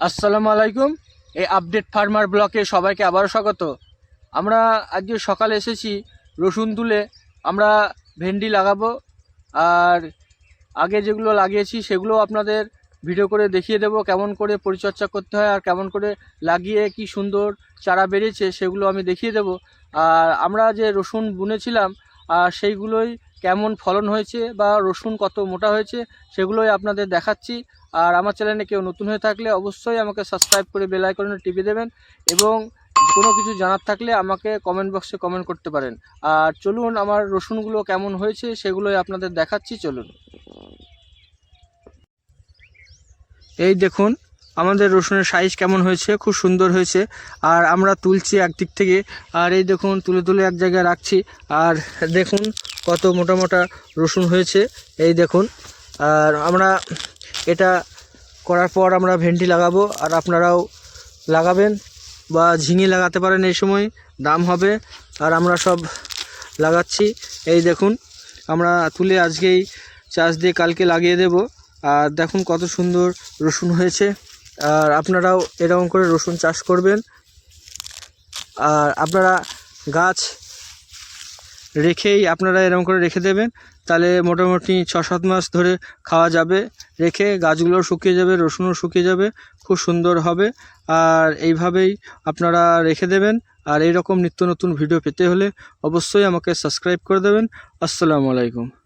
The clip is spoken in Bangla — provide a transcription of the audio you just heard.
আসসালামু আলাইকুম। এই আপডেট ফার্মার ব্লকে সবাইকে আবারও স্বাগত। আমরা আজকে সকালে এসেছি রসুন তুলে। আমরা ভেন্ডি লাগাবো। আর আগে যেগুলো লাগিয়েছি সেগুলো আপনাদের ভিডিও করে দেখিয়ে দেবো, কেমন করে পরিচর্যা করতে হয় আর কেমন করে লাগিয়ে কি সুন্দর চারা বেরিয়েছে সেগুলো আমি দেখিয়ে দেবো। আর আমরা যে রসুন বুনেছিলাম, আর সেইগুলোই কেমন ফলন হয়েছে বা রসুন কত মোটা হয়েছে সেগুলোই আপনাদের দেখাচ্ছি। আর আমার চ্যানেলে কেউ নতুন হয়ে থাকলে অবশ্যই আমাকে সাবস্ক্রাইব করে বেল আইকনে টিপে দেবেন এবং কোনো কিছু জানার থাকলে আমাকে কমেন্ট বক্সে কমেন্ট করতে পারেন। আর চলুন আমার রসুনগুলো কেমন হয়েছে সেগুলোই আপনাদের দেখাচ্ছি, চলুন। এই দেখুন, আমাদের রসুনের সাইজ কেমন হয়েছে, খুব সুন্দর হয়েছে। আর আমরা তুলছি একদিক থেকে। আর এই দেখুন, তুলে তুলে এক জায়গায় রাখছি। আর দেখুন কত মোটা মোটা রসুন হয়েছে, এই দেখুন। আর আমরা এটা করার পর আমরা ভেন্ডি লাগাবো, আর আপনারাও লাগাবেন বা ঝিঙে লাগাতে পারেন এই সময়, দাম হবে। আর আমরা সব লাগাচ্ছি, এই দেখুন। আমরা তুলে আজকেই চাষ দিয়ে কালকে লাগিয়ে দেব। আর দেখুন কত সুন্দর রসুন হয়েছে। আর আপনারাও এরকম করে রসুন চাষ করবেন। আর আপনারা গাছ রেখেই আপনারা এরকম করে রেখে দেবেন। তাহলে মোটামুটি ছ সাত মাস ধরে খাওয়া যাবে। রেখে গাছগুলো শুকিয়ে যাবে, রসুনও শুকিয়ে যাবে, খুব সুন্দর হবে। আর এইভাবেই আপনারা রেখে দেবেন। আর এই রকম নিত্য নতুন ভিডিও পেতে হলে অবশ্যই আমাকে সাবস্ক্রাইব করে দেবেন। আসসালামু আলাইকুম।